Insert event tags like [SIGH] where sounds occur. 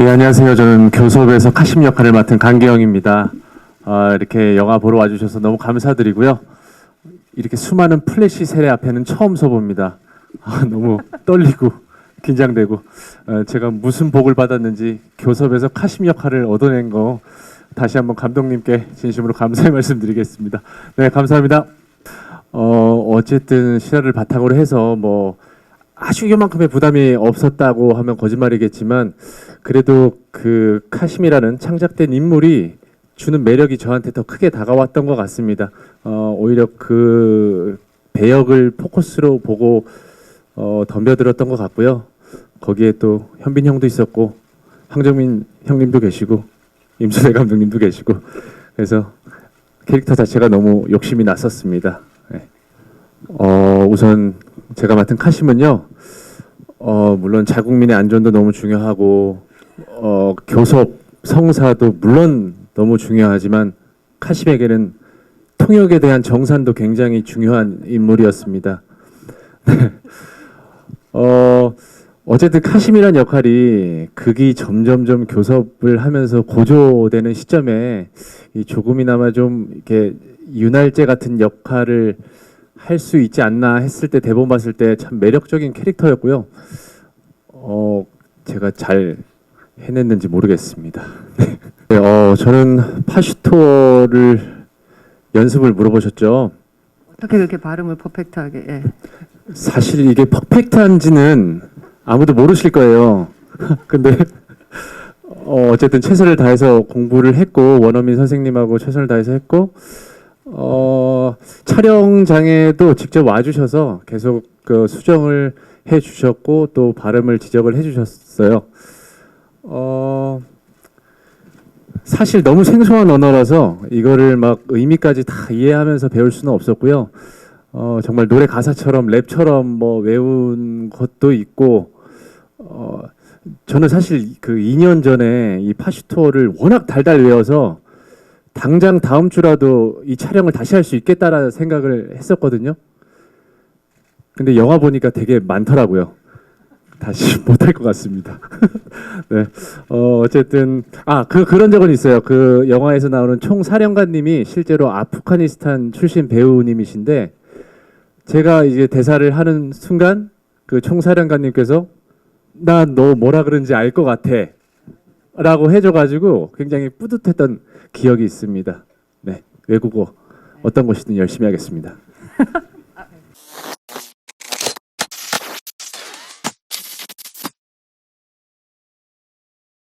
예, 안녕하세요. 저는 교섭에서 카심 역할을 맡은 강기영입니다. 아, 이렇게 영화 보러 와주셔서 너무 감사드리고요. 이렇게 수많은 플래시 세례 앞에는 처음 서봅니다. 아, 너무 떨리고 긴장되고 어, 제가 무슨 복을 받았는지 교섭에서 카심 역할을 얻어낸 거 다시 한번 감독님께 진심으로 감사의 말씀드리겠습니다. 네, 감사합니다. 어, 어쨌든 실화를 바탕으로 해서 뭐 아주 이만큼의 부담이 없었다고 하면 거짓말이겠지만 그래도 그 카심이라는 창작된 인물이 주는 매력이 저한테 더 크게 다가왔던 것 같습니다. 어, 오히려 그 배역을 포커스로 보고 어, 덤벼들었던 것 같고요. 거기에 또 현빈 형도 있었고 황정민 형님도 계시고 임수대 감독님도 계시고 그래서 캐릭터 자체가 너무 욕심이 났었습니다. 네. 어, 우선 제가 맡은 카심은요. 어, 물론 자국민의 안전도 너무 중요하고 어, 교섭 성사도 물론 너무 중요하지만 카심에게는 통역에 대한 정산도 굉장히 중요한 인물이었습니다. [LAUGHS] 어, 어쨌든 카심이란 역할이 극이 점점점 교섭을 하면서 고조되는 시점에 이 조금이나마 좀 이렇게 윤활제 같은 역할을 할 수 있지 않나 했을 때 대본 봤을 때 참 매력적인 캐릭터였고요. 어, 제가 잘 해냈는지 모르겠습니다. [LAUGHS] 네, 어, 저는 파슈토를 연습을 물어보셨죠. 어떻게 그렇게 발음을 퍼펙트하게? 예. 사실 이게 퍼펙트한지는 아무도 모르실 거예요. [LAUGHS] 근데 어, 어쨌든 최선을 다해서 공부를 했고 원어민 선생님하고 최선을 다해서 했고 어, 촬영장에도 직접 와주셔서 계속 그 수정을 해주셨고 또 발음을 지적을 해주셨어요. 어, 사실 너무 생소한 언어라서 이거를 막 의미까지 다 이해하면서 배울 수는 없었고요. 어, 정말 노래 가사처럼 랩처럼 뭐 외운 것도 있고 어, 저는 사실 그 2년 전에 이 파슈토를 워낙 달달 외워서 당장 다음 주라도 이 촬영을 다시 할 수 있겠다라는 생각을 했었거든요. 근데 영화 보니까 되게 많더라고요. 다시 [LAUGHS] 못할 것 같습니다. [LAUGHS] 네. 어, 어쨌든, 아, 그, 그런 적은 있어요. 그 영화에서 나오는 총사령관님이 실제로 아프가니스탄 출신 배우님이신데, 제가 이제 대사를 하는 순간, 그 총사령관님께서, 나 너 뭐라 그런지 알 것 같아. 라고 해줘가지고 굉장히 뿌듯했던 기억이 있습니다. 네. 외국어 어떤 것이든 열심히 하겠습니다. [LAUGHS]